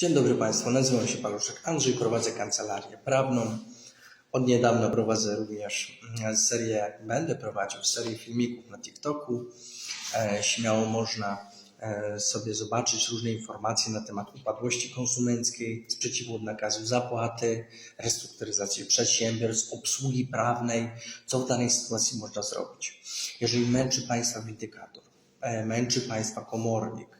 Dzień dobry Państwu, nazywam się Paluszek Andrzej, prowadzę kancelarię prawną. Od niedawna prowadzę również mm, serię, będę prowadził serię filmików na TikToku. E, śmiało można e, sobie zobaczyć różne informacje na temat upadłości konsumenckiej, sprzeciwu od nakazu zapłaty, restrukturyzacji przedsiębiorstw, obsługi prawnej, co w danej sytuacji można zrobić. Jeżeli męczy Państwa windykator, e, męczy Państwa komornik, E,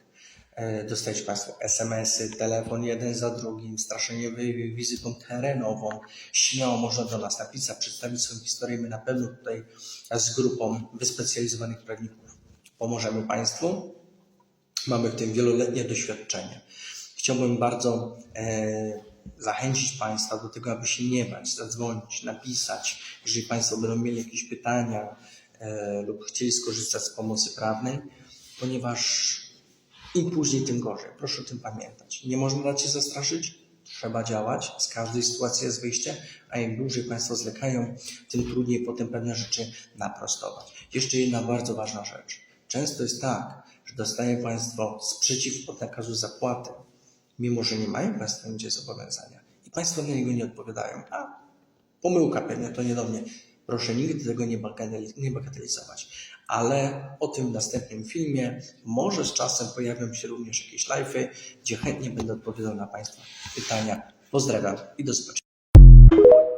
Dostajecie Państwo SMS-y, telefon jeden za drugim, straszenie wizytą terenową. Śmiało można do nas napisać, przedstawić swoją historię. My na pewno tutaj z grupą wyspecjalizowanych prawników pomożemy Państwu. Mamy w tym wieloletnie doświadczenie. Chciałbym bardzo e, zachęcić Państwa do tego, aby się nie bać, zadzwonić, napisać. Jeżeli Państwo będą mieli jakieś pytania e, lub chcieli skorzystać z pomocy prawnej, ponieważ im później, tym gorzej. Proszę o tym pamiętać. Nie można dać się zastraszyć, trzeba działać. Z każdej sytuacji jest wyjście, a im dłużej Państwo zwlekają, tym trudniej potem pewne rzeczy naprostować. Jeszcze jedna bardzo ważna rzecz. Często jest tak, że dostają Państwo sprzeciw od nakazu zapłaty, mimo że nie mają Państwo nigdzie zobowiązania i Państwo na niego nie odpowiadają. A pomyłka pewnie, to nie do mnie. Proszę nigdy tego nie bagateli- nie bagatelizować. Ale o tym w następnym filmie. Może z czasem pojawią się również jakieś live'y, gdzie chętnie będę odpowiadał na Państwa pytania. Pozdrawiam i do zobaczenia.